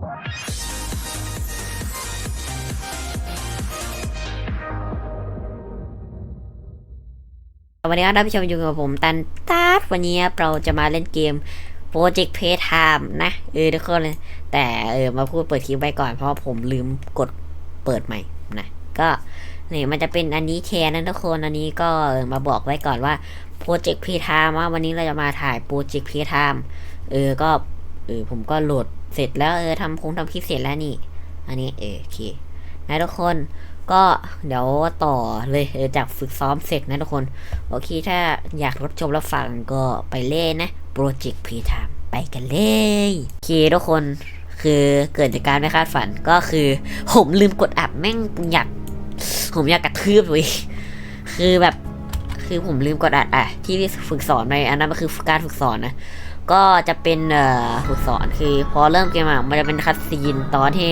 วันนี้ครับท่านผู้ชมอยู่กับผมตันตาร์วันนี้เราจะมาเล่นเกม Project Playtime นะ เออทุกคนเลย แต่เออมาพูดเปิดคลิปไว้ก่อนเพราะผมลืมกดเปิดใหม่นะ ก็นี่มันจะเป็นอันนี้แทนนะทุกคนอันนี้ก็เออมาบอกไว้ก่อนว่า Project Playtime ว่าวันนี้เราจะมาถ่าย Project Playtime เออก็เออผมก็โหลด เสร็จแล้วเออทำคงทำคลิปเสร็จแล้วนี่ อันนี้เออโอเคนะทุกคนก็เดี๋ยวต่อเลยเออจากฝึกซ้อมเสร็จนะทุกคน โอเค ถ้าอยากรับชมรับฟังก็ไปเล่นนะ Project Playtime ไปกันเลยโอเคทุกคนคือเกิดจากการไม่คาดฝันก็คือ ผมลืมกดอัดแม่งอยากผมอยากกระทืบเลยคือแบบคือผมลืมกดอัดอะที่ฝึกสอนในอันนั้นมันคือการฝึกสอนนะ ก็จะเป็นเอ่อฝึกสอนคือพอเริ่มเกมอะมันจะเป็นคัดซีนตอนที่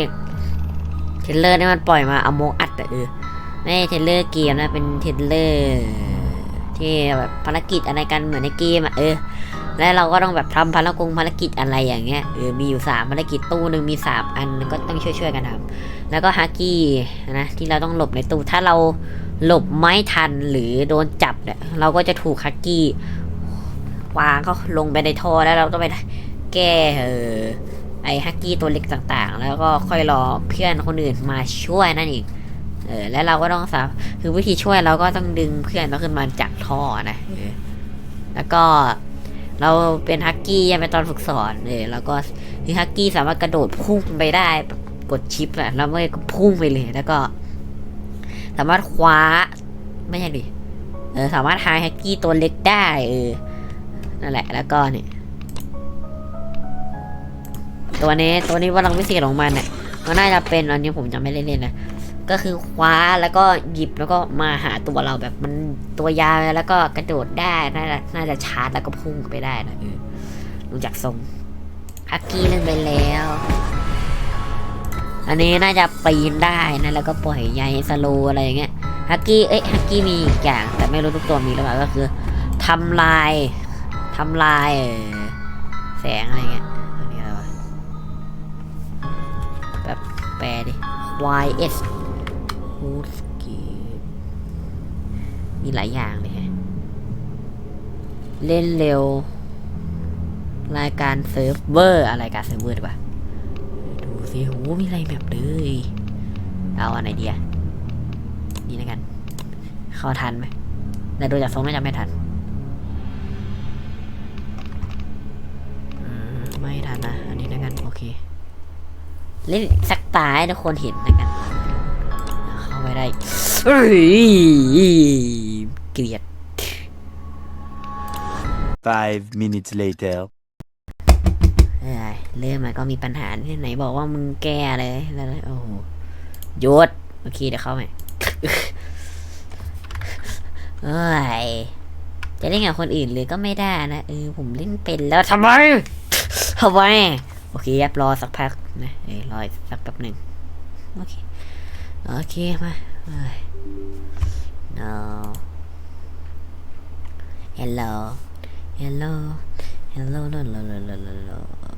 เทรเลอร์ที่มันปล่อยมาอโมอัดอะเออไม่เทรเลอร์เกมนะเป็นเทรเลอร์ที่แบบภารกิจอะไรกันเหมือนในเกมอะเออแล้วเราก็ต้องแบบทำภารกงภารกิจอะไรอย่างเงี้ยเออมีอยู่สามภารกิจตู้หนึ่งมีสามอันก็ต้องช่วยๆกันทำแล้วก็ฮักกี้นะที่เราต้องหลบในตู้ถ้าเราหลบไม่ทันหรือโดนจับเนี่ยเราก็จะถูกฮักกี้ วางก็ลงไปในท่อแล้วเราต้องไปแก้เออไอฮักกี้ตัวเล็กต่างๆ แล้วก็ค่อยรอเพื่อนคนอื่นมาช่วยนั่นเองเออแล้วเราก็ต้องสาคือวิธีช่วยเราก็ต้องดึงเพื่อนเราขึ้นมาจากท่อนะแล้วก็เราเป็นฮักกี้ยังเป็นตอนฝึกสอนเออแล้วก็คือฮักกี้สามารถกระโดดพุ่งไปได้กดชิปอะแล้วมันก็พุ่งไปเลย แล้วก็ สามารถคว้าไม่ใช่ดิเออสามารถหาฮักกี้ตัวเล็กได้เออ นั่นแหละแล้วก็เนี่ยตัวนี้ตัวนี้ว่าลังวิเศษของมันเนี่ยมันน่าจะเป็นอันนี้ผมจะไม่ได้เล่นนะก็คือคว้าแล้วก็หยิบแล้วก็มาหาตัวเราแบบมันตัวยาวแล้วก็กระโดดได้น่าจะน่าจะชาร์จแล้วก็พุ่งไปได้นะเออรู้จักทรงฮักกี้เล่นไปแล้ว อันนี้น่าจะปีนได้นะแล้วก็ปล่อยใยสโลอะไรอย่างเงี้ยฮักกี้เอ้ยฮักกี้มีอีกอย่างแต่ไม่รู้ทุกตัวมีหรือเปล่าก็คือทำลาย ทำลายเออแสงอะไรเงี้ยอันนี้อะไรวะแบบแปลดิ YS ฮูดเกมมีหลายอย่างเลยฮะเล่นเร็ว รายการเซิร์ฟเวอร์อะไรการเซิร์ฟเวอร์ดีกว่าดูสิโหมีอะไรแบบเลยเอาอันไหนดีอะนี่แล้วกัน เข้าทันไหมแต่ดูจากทรงน่าจะไม่ทัน เล่นสักตาให้ทุกคนเห็นแล้วกันเข้าไปได้เอ้ยเกลียด Five minutes later. เอ้ยเริ่มมันก็มีปัญหาที่ไหนบอกว่ามึงแก้เลยแล้วโอ้โหหยศโอเคเดี๋ยวเข้าใหม่เอ้ยจะเล่นกับคนอื่นเลยก็ไม่ได้นะเออผมเล่นเป็นแล้วทำไมทำไมโอเคครับรอสักพักนะเออรอสักแป๊บหนึ่งโอเคโอเคมาเอ้ย no hello hello hello hello hello hello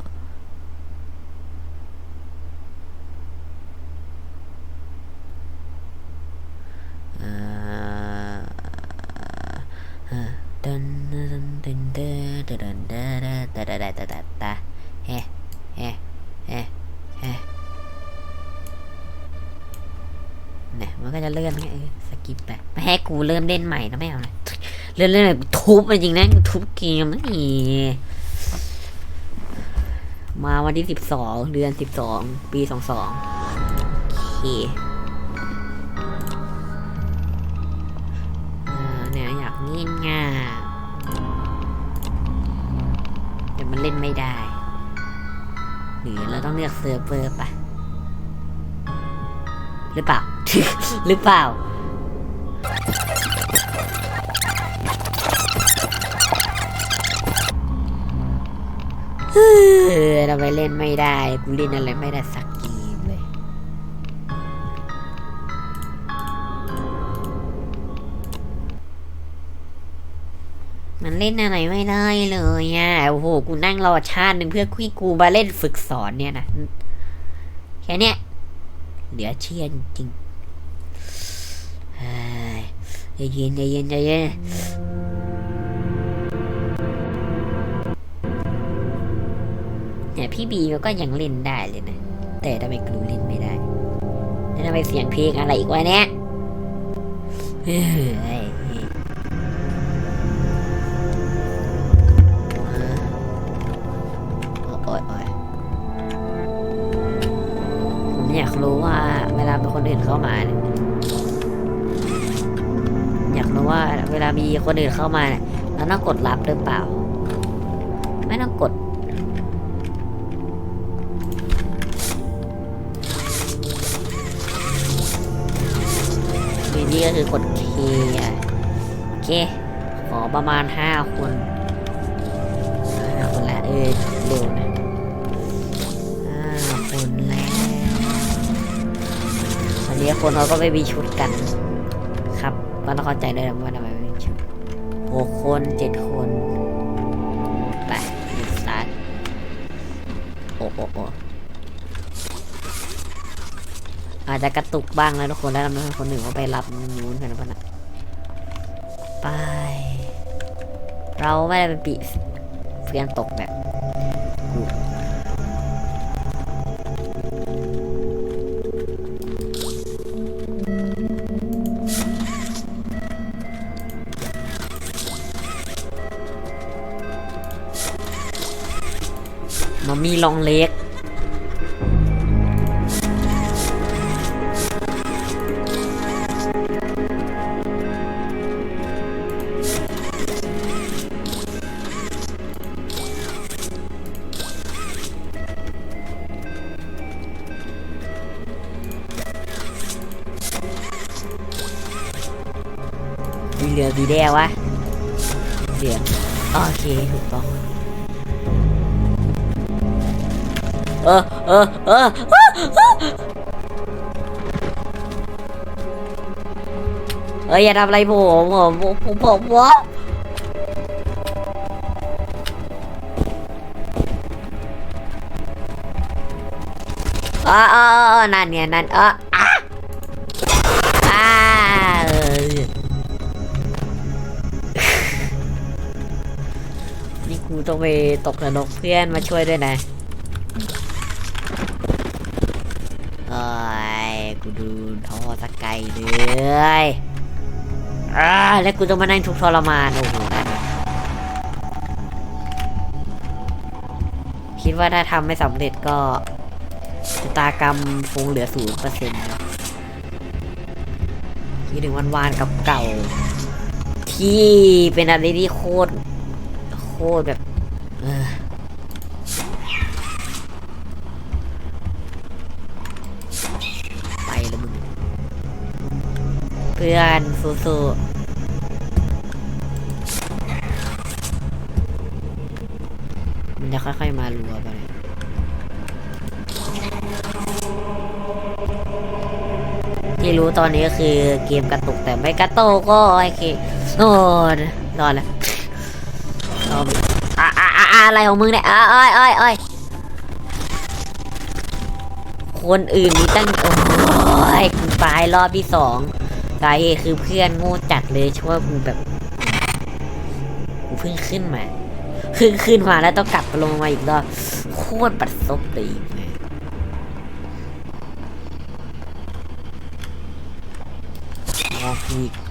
ก็จะเลื่อนไงเออสกิปไปไม่ให้กูเริ่มเล่นใหม่นะไม่เอานะเลื่อนเล่นแบบทุบจริงนะทุบเกมนี่มาวันที่สิบสองเดือนสิบสองปีสองสองโอเคเออเนี่ยอยากเล่นง่าแต่มันเล่นไม่ได้ หรือเราต้องเลือกเซิร์ฟเวอร์ปะหรือเปล่า หรือเปล่าเออเราไปเล่นไม่ได้ กูเล่นอะไรไม่ได้สักเกมเลย มันเล่นอะไรไม่ได้เลยอะ โอ้โห กูนั่งรอชาติหนึ่งเพื่อคุยกูมาเล่นฝึกสอนเนี่ยนะ แค่เนี้ยเหลือเชื่อจริง ใจเย็นใจเย็นใจเย็นเนี่ยพี่บีมันก็ยังเล่นได้เลยนะ แต่ทำไมกรูเล่นไม่ได้ แล้วทำไมเสียงเพลงอะไรอีกวะเนี่ยเฮ้ยโอ๊ยอยผมอยากรู้ว่าเวลามีคนอื่นเข้ามาเนี่ยามีคนอื่นเข้ามาเนี่ยเราต้องกดรับหรือเปล่า ไม่ต้องกดทีนี้ก็คือกดเคโอเค ขอประมาณห้าคนห้าคนละเออเร็วนะห้าคนแล้ววันนี้คนเขาก็ไม่มีชุดกัน ครับก็ต้องเข้าใจด้วยนะว่าทำไม หกคนเจ็ดคน ไปสตาร์โอ้โอ้โอ้อาจจะกระตุกบ้างนะทุกคนแล้วทำให้คนหนึ่งเขาไปรับนู้นกันนะพ่อนะไป เราไม่ได้เป็นปีเพื่อนตกแบบ มันมีลองเล็ก มีเหลือสีแดงวะเหลืองโอเค ถูกต้อง เออเออเออเออเออเอ้ยอย่าทำอะไรผมผมผมผมผมวะอ่าอ่าอ่านั่นไงนั่นเอออะอ่าเออนี่กูต้องไปตกนรกเพื่อนมาช่วยด้วยนะเอ้ ยกูดูท่อสกไกลเลยอ่าแล้วกูต้องมานั่งทุกทรมานโอ้โหคิดว่าถ้าทำไม่สำเร็จก็ชะตากรรมคงเหลือศูนย์เปอร์เซ็นต์คิดถึงวันวานกับเก่า ที่เป็นอะไรที่โคตร โคตรแบบ เออ เพื่อนสู้ๆมันจะค่อยๆมารัวไปเนี่ยที่รู้ตอนนี้ก็คือเกมกระตุกแต่ไม่กระตุกก็โอเคโอ้ยรอดแล้วอาไปอะอะอะไรของมึงเนี่ยอะอ้อยอ้อยอ้อยคนอื่นมีตั้งโอ้ยตายรอบที่สอง สาเหตุคือเพื่อนโง่จัดเลยช่วยกูแบบกูเพิ่งขึ้นมาขึ้นขึ้นมาแล้วต้องกลับลงมาอีกรอบโคตรปัดซบเลยแม่งมองกูอีก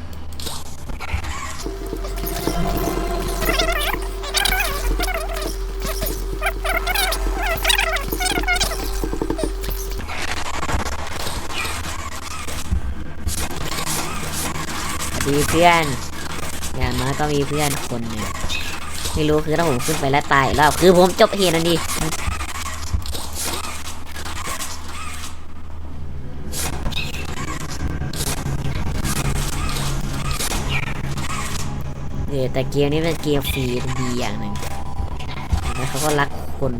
พื่อน อย่างน้อยก็มีเพื่อนคนหนึ่งไม่รู้คือถ้าผมขึ้นไปแล้วตายอีกรอบคือผมจบเหตุนันดีเออแต่เกมนี้เป็นเกมฟรีดีอย่างหนึ่งแล้วเขาก็รักคน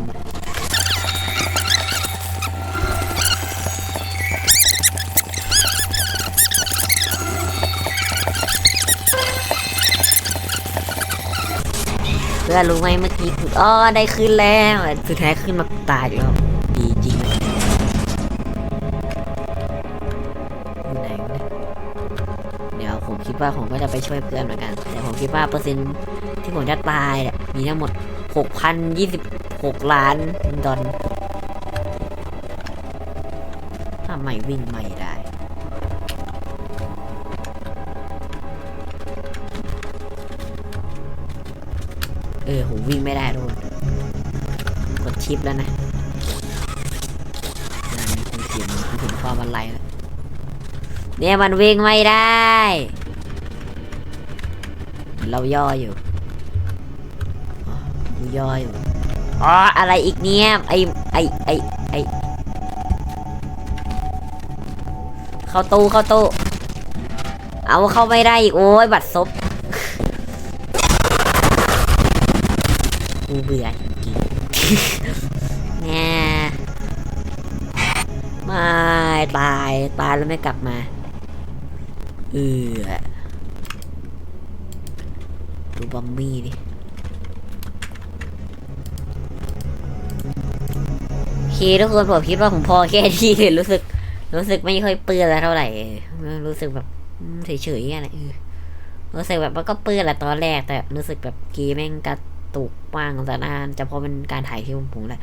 พื่อรู้ไหมเมื่อกี้ขุดอ๋อได้ขึ้นแล้วสุดท้ายขึ้นมาตายอยู่แล้วดีจริงเดี๋ยวผมคิดว่าผมก็จะไปช่วยเพื่อนเหมือนกัน แต่ผมคิดว่าเปอร์เซ็นต์ที่ผมจะตายเนี่ยมีทั้งหมด 6,026 ล้านดอลทำไมวิ่งไม่ได้ เออผมวิ่งไม่ได้ทุกคนกดชิปแล้วนะอ่ามีคนเขียนที่ถึงความอะไรแล้วเนี่ยมันวิ่งไม่ได้ เราย่ออยู่ย่ออยู่อ๋ออะไรอีกเนี่ยไอไอไอไอเข้าตู้เข้าตู้เอาเข้าไม่ได้อีกโอ้ยบัตรซบ กู เบื่อจริงแง่ไม่ตายตายแล้วไม่กลับมา เออดูบอมบี้ดิโอเคทุกคนผมคิดว่าผมพอแค่ที่รู้สึก รู้สึกไม่ค่อยเปื้อนแล้วเท่าไหร่รู้สึกแบบเฉยๆอะไรรู้สึกแบบมันก็เปื้อนแหละตอนแรกแต่รู้สึกแบบกีแม่งกระ ตุกบ้างแต่นานจะเพราะเป็นการถ่ายที่ผมแหละ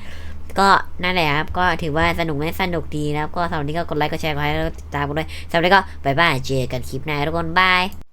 ก็นั่นแหละครับ ก็ถือว่าสนุกไหมสนุกดีนะครับ ก็สำหรับนี้ก็กดไลค์กดแชร์กดไลค์แล้วติดตามกันด้วยสำหรับนี้ก็บายบายเจอกันคลิปหน้าทุกคนบาย